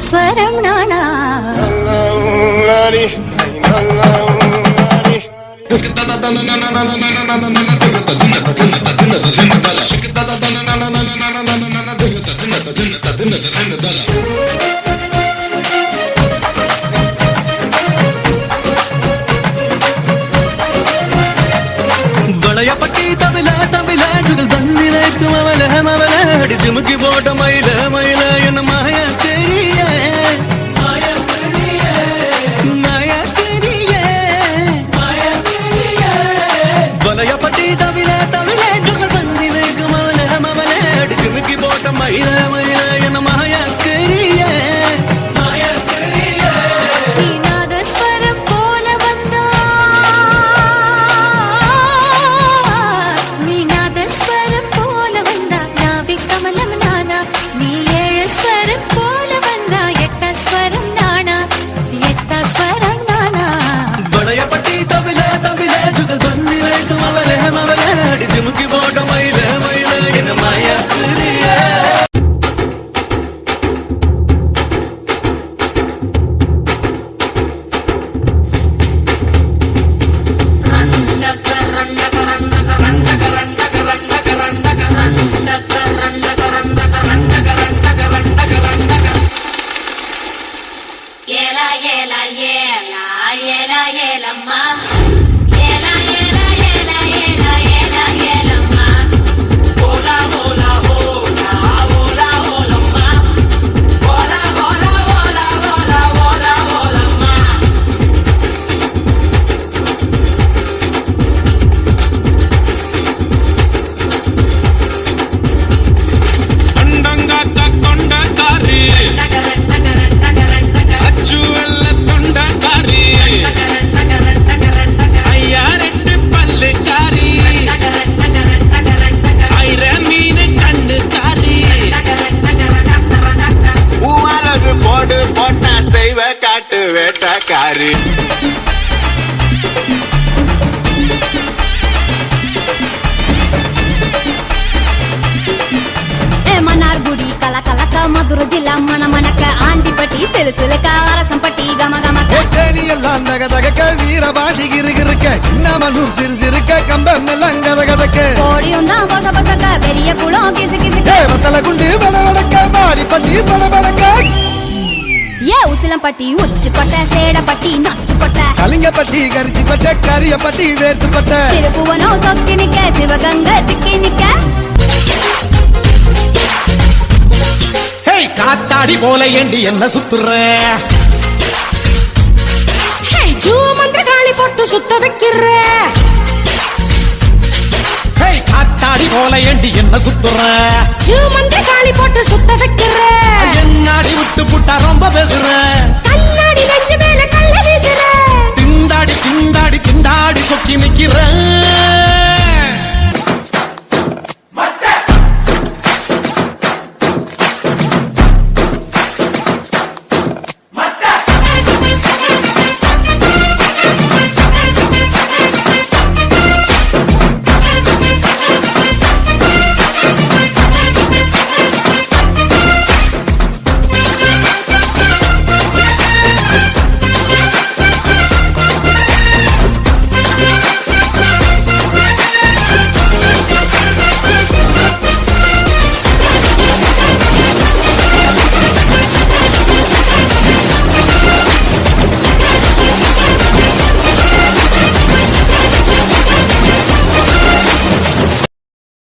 ஸ்வரம் நானா? வளையப்பட்டி தவில தவில ஜுகல் பந்திலேக்கு மவல மவல அடி ஜிமுக்கி போட்ட மயில மயில என்ன மாய la. இவ காட்டு வேட்டக்காரி. மன்னார்குடி கல கலக்க மதுரை ஜில்லா மன மணக்க ஆண்டிப்பட்டி சிலு சிலுக்க அரசம்பட்டி கம கமக்க. எல்லாம் தக தகக்க வீரபாண்டி கிருகிருக்க சின்னமனூர் சிறு சிறுக்க கம்பம் எல்லாம் கத கதக்க கோடியும் தான் பச பசக்க பெரிய குளம் பாடி பட்டி பட வடக்க ஏ உசிலம்பட்டி உச்சி கொட்டை சேடப்பட்டி நச்சு கொட்டை. கலிங்கப்பட்டி கரிச்சி கொட்ட கரியப்பட்டி வேர்த்து கொட்ட. திருப்புவனம் சொக்கி நிக்க சிவகங்கை திக்கி நிக்க. ஹேய் காத்தாடி போல ஏண்டி என்ன சுத்துற? மந்திர காளி போட்டு சுத்த வைக்கிற. ஹேய் காத்தாடி போல ஏண்டி என்ன சுத்துற? மந்திர காளி போட்டு